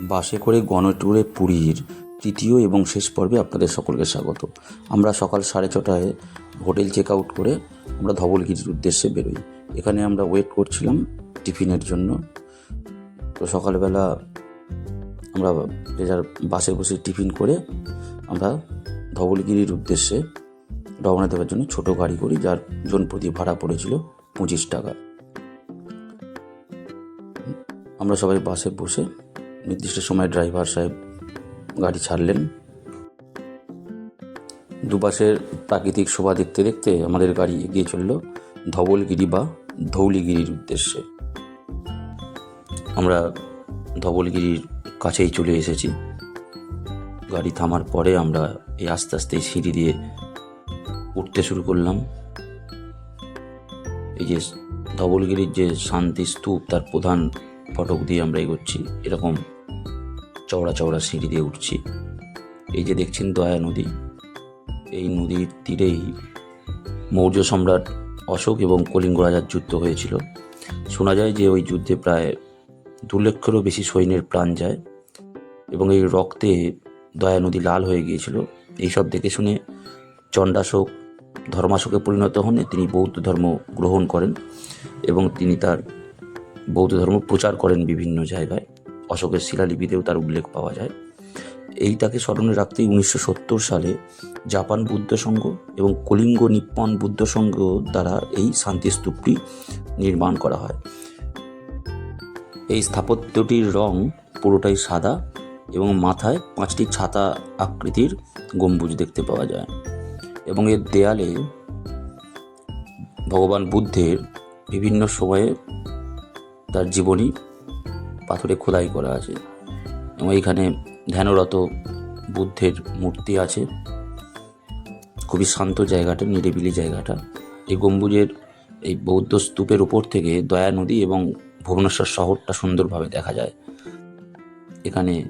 বাসে করে গণট্যুরে পুরীর তৃতীয় এবং শেষ পর্বে আপনাদের সকলকে স্বাগত। আমরা সকাল সাড়ে ছটায় হোটেল চেক আউট করে আমরা ধবলগিরির উদ্দেশ্যে বেরোই। এখানে আমরা ওয়েট করছিলাম টিফিনের জন্য। তো সকালবেলা আমরা যে যার বাসে বসে টিফিন করে আমরা ধবলগিরির উদ্দেশ্যে রওনা দেওয়ার জন্য ছোট গাড়ি করি, যার জন প্রতি ভাড়া পড়েছিল পঁচিশ টাকা। আমরা সবাই বাসে বসে নির্দিষ্ট সময় ড্রাইভার সাহেব গাড়ি ছাড়লেন। দুপাশের প্রাকৃতিক শোভা দেখতে দেখতে আমাদের গাড়ি এগিয়ে চলল ধবলগিরি বা ধৌলিগিরির উদ্দেশ্যে। আমরা ধবলগিরির কাছেই চলে এসেছি। গাড়ি থামার পরে আমরা এই আস্তে আস্তে সিঁড়ি দিয়ে উঠতে শুরু করলাম। এই যে ধবলগিরির যে শান্তি স্তূপ, তার প্রধান ফটক দিয়ে আমরা এগোচ্ছি, এরকম চওড়া চওড়া সিঁড়ি দিয়ে উঠছি। এই যে দেখছেন দয়া নদী, এই নদীর তীরেই মৌর্য সম্রাট অশোক এবং কলিঙ্গ রাজার যুদ্ধ হয়েছিল। শোনা যায় যে ওই যুদ্ধে প্রায় দু লক্ষেরও বেশি সৈন্যের প্রাণ যায় এবং এই রক্তে দয়া নদী লাল হয়ে গিয়েছিল। এইসব দেখে শুনে চণ্ডাশোক, ধর্মাশোকে পরিণত হন, তিনি বৌদ্ধ ধর্ম গ্রহণ করেন এবং তিনি তার বৌদ্ধ ধর্ম প্রচার করেন বিভিন্ন জায়গায়। অশোকের শিলালিপিতেও তার উল্লেখ পাওয়া যায়। এই তাকে স্মরণে রাখতেই উনিশশো সত্তর সালে জাপান বুদ্ধ সংঘ এবং কলিঙ্গ নিপ্পন বুদ্ধ সংঘ দ্বারা এই শান্তিস্তূপটি নির্মাণ করা হয়। এই স্থাপত্যটির রং পুরোটাই সাদা এবং মাথায় পাঁচটি ছাতা আকৃতির গম্বুজ দেখতে পাওয়া যায় এবং এর দেয়ালে ভগবান বুদ্ধের বিভিন্ন সময়ে তার জীবনী পাথরে খোদাই করা আছে। এবং এইখানে ধ্যানরত বুদ্ধের মূর্তি আছে। খুবই শান্ত জায়গাটা, নিরিবিলি জায়গাটা। এই গম্বুজের এই বৌদ্ধ স্তূপের উপর থেকে দয়া নদী এবং ভুবনেশ্বর শহরটা সুন্দরভাবে দেখা যায়। এখানে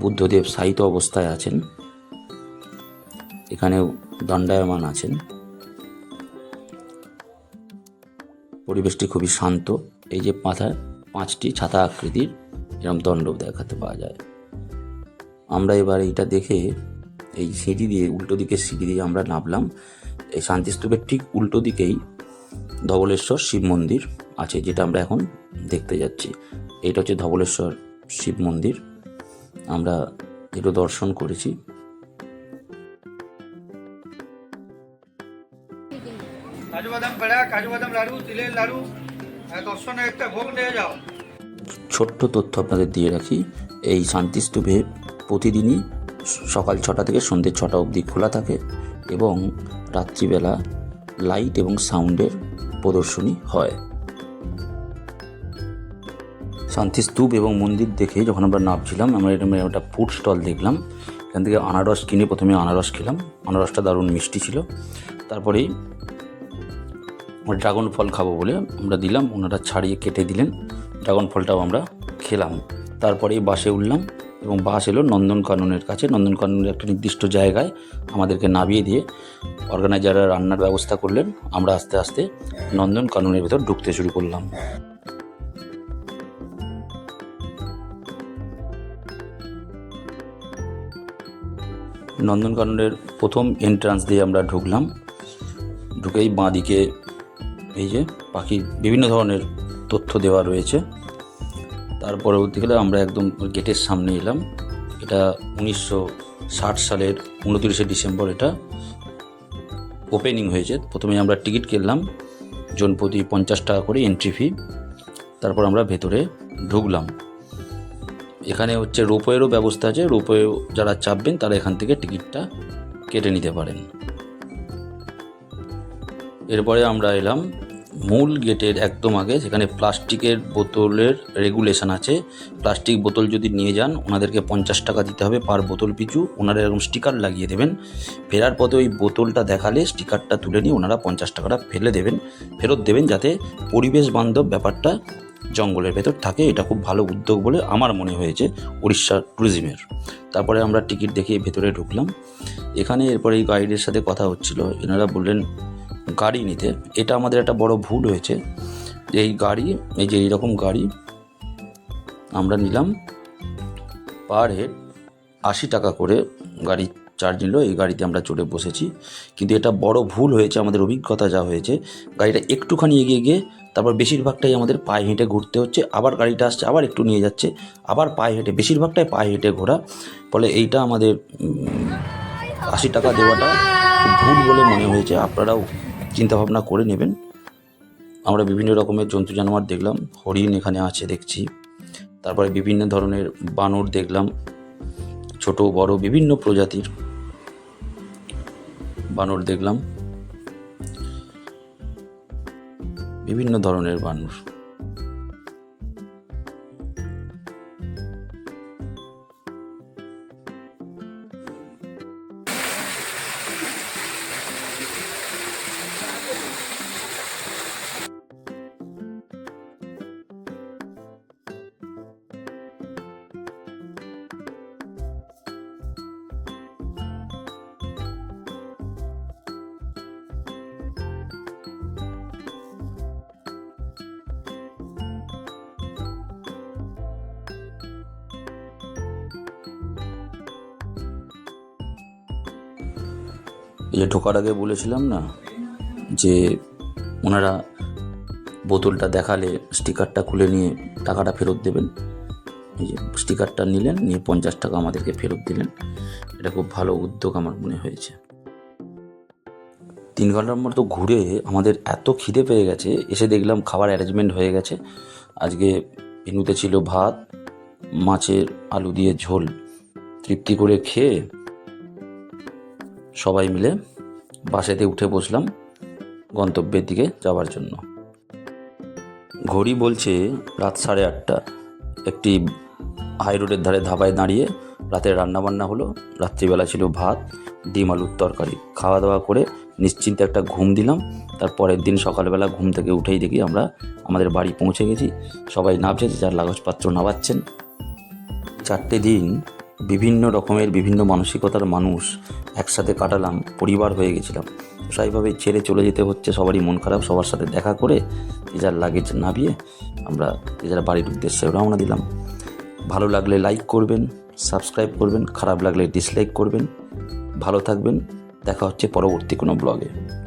বুদ্ধদেব সাহিত্য অবস্থায় আছেন। এখানেও দণ্ডায়মান আছেন। পরিবেশটি খুবই শান্ত। এই যে মাথায় পাঁচটি ছাতা আকৃতির এরকম দণ্ড দেখাতে পাওয়া যায়। আমরা এবার এইটা দেখে এই সিঁড়ি দিয়ে, উল্টো দিকে সিঁড়ি দিয়ে আমরা নামলাম। এই শান্তিস্তূপের ঠিক উল্টো দিকেই ধবলেশ্বর শিব মন্দির আছে, যেটা আমরা এখন দেখতে যাচ্ছি। এটা হচ্ছে ধবলেশ্বর শিব মন্দির। আমরা এটা দর্শন করেছি। কাজু বাদাম পেড়া কাজু বাদাম লাড়ু, তিলের লাড়ু। যাও। ছোট্ট তথ্য আপনাদের দিয়ে রাখি। এই শান্তিস্তূপে প্রতিদিনই সকাল ছটা থেকে সন্ধ্যে ছটা অবধি খোলা থাকে এবং রাত্রিবেলা লাইট এবং সাউন্ডের প্রদর্শনী হয়। শান্তি শান্তিস্তূপ এবং মন্দির দেখে যখন আমরা নামছিলাম, আমরা এরকম একটা ফুড স্টল দেখলাম। এখান থেকে আনারস কিনে প্রথমে আনারস খেলাম। আনারসটা দারুণ মিষ্টি ছিল। তারপরেই ড্রাগন ফল খাব বলে আমরা দিলাম, ওনারা ছাড়িয়ে কেটে দিলেন। ড্রাগন ফলটাও আমরা খেলাম। তারপরেই বাসে উঠলাম এবং বাস এলো নন্দনকাননের কাছে। নন্দনকাননের একটা নির্দিষ্ট জায়গায় আমাদেরকে নামিয়ে দিয়ে অর্গানাইজাররা রান্নার ব্যবস্থা করলেন। আমরা আস্তে আস্তে নন্দনকাননের ভেতর ঢুকতে শুরু করলাম। নন্দনকাননের প্রথম এন্ট্রান্স দিয়ে আমরা ঢুকলাম। ঢুকেই বাঁদিকে এই যে পাখির বিভিন্ন ধরনের তথ্য দেওয়া রয়েছে। তার পরবর্তীকালে আমরা একদম গেটের সামনে এলাম। এটা উনিশশো ষাট সালের উনতিরিশে ডিসেম্বর এটা ওপেনিং হয়েছে। প্রথমে আমরা টিকিট কিনলাম জন প্রতি পঞ্চাশ টাকা করে এন্ট্রি ফি তারপর আমরা ভেতরে ঢুকলাম। এখানে হচ্ছে রোপওয়েরও ব্যবস্থা আছে। রোপওয়ে যারা চাপবেন তারা এখান থেকে টিকিটটা কেটে নিতে পারেন। এরপরে আমরা এলাম মূল গেটের একদম আগে, সেখানে প্লাস্টিকের বোতলের রেগুলেশন আছে। প্লাস্টিক বোতল যদি নিয়ে যান, ওনাদেরকে পঞ্চাশ টাকা দিতে হবে পার বোতল পিছু। ওনারা এরকম স্টিকার লাগিয়ে দেবেন। ফেরার পথে ওই বোতলটা দেখালে স্টিকারটা তুলে নিয়ে ওনারা পঞ্চাশ টাকাটা ফেলে দেবেন। ফেরত দেবেন যাতে পরিবেশ বান্ধব ব্যাপারটা জঙ্গলের ভেতর থাকে। এটা খুব ভালো উদ্যোগ বলে আমার মনে হয়েছে উড়িষ্যা ট্যুরিজমের তারপরে আমরা টিকিট দেখিয়ে ভেতরে ঢুকলাম। এখানে এরপরে এই গাইডের সাথে কথা হচ্ছিল। এনারা বললেন গাড়ি নিতে, এটা আমাদের একটা বড় ভুল হয়েছে। যে এই গাড়ি, এই যে এইরকম গাড়ি আমরা নিলাম, পার হেড আশি টাকা করে গাড়ি চার্জ নিল, এই গাড়িতে আমরা চড়ে বসেছি। কিন্তু এটা বড় ভুল হয়েছে, আমাদের অভিজ্ঞতা যা হয়েছে। গাড়িটা একটুখানি এগিয়ে গিয়ে, তারপর বেশিরভাগটাই আমাদের পায়ে হেঁটে ঘুরতে হচ্ছে, আবার গাড়িটা আসছে, আবার একটু নিয়ে যাচ্ছে, আবার পায়ে হেঁটে, বেশিরভাগটাই পায়ে হেঁটে ঘোরা। ফলে এইটা আমাদের আশি টাকা দেওয়াটা ভুল বলে মনে হয়েছে। আপনারাও চিন্তাভাবনা করে নেবেন। আমরা বিভিন্ন রকমের জন্তু জানোয়ার দেখলাম, হরিণ এখানে আছে দেখছি। তারপরে বিভিন্ন ধরনের বানর দেখলাম, ছোট, বড়, বিভিন্ন প্রজাতির বানর দেখলাম। বিভিন্ন ধরনের বানর। এই যে ঢোকার আগে বলেছিলাম না যে ওনারা বোতলটা দেখালে স্টিকারটা খুলে নিয়ে টাকাটা ফেরত দেবেন? এই যে স্টিকারটা নিলেন, নিয়ে পঞ্চাশ টাকা আমাদেরকে ফেরত দিলেন। এটা খুব ভালো উদ্যোগ আমার মনে হয়েছে। তিন ঘণ্টার মতো ঘুরে আমাদের এত খিদে পেয়ে গেছে, এসে দেখলাম খাবার অ্যারেঞ্জমেন্ট হয়ে গেছে। আজকে মেনুতে ছিল ভাত, মাছের আলু দিয়ে ঝোল। তৃপ্তি করে খেয়ে সবাই মিলে বাসেতে উঠে বসলাম গন্তব্যের দিকে যাওয়ার জন্য। ঘড়ি বলছে রাত সাড়ে আটটা। একটি হাই রোডের ধারে ধাবায় দাঁড়িয়ে রাতের রান্নাবান্না হলো, রাত্রিবেলা ছিল ভাত, ডিম, আলুর তরকারি। খাওয়া দাওয়া করে নিশ্চিন্তে একটা ঘুম দিলাম। তার পরের দিন সকালবেলা ঘুম থেকে উঠেই দেখি আমরা আমাদের বাড়ি পৌঁছে গেছি। সবাই নামছে যে যার কাগজপত্র নামাচ্ছেন চারটে দিন বিভিন্ন রকমের বিভিন্ন মানসিকতার মানুষ একসাথে কাটালাম, পরিবার হয়ে গেছিলাম। স্বাভাবিকভাবে ছেড়ে চলে যেতে হচ্ছে, সবারই মন খারাপ, সবার সাথে দেখা করে যে যার লাগেজ নামিয়ে আমরা যে যার বাড়ির উদ্দেশ্যে রওনা দিলাম। ভালো লাগলে লাইক করবেন সাবস্ক্রাইব করবেন, খারাপ লাগলে ডিসলাইক করবেন। ভালো থাকবেন, দেখা হচ্ছে পরবর্তী কোনো ব্লগে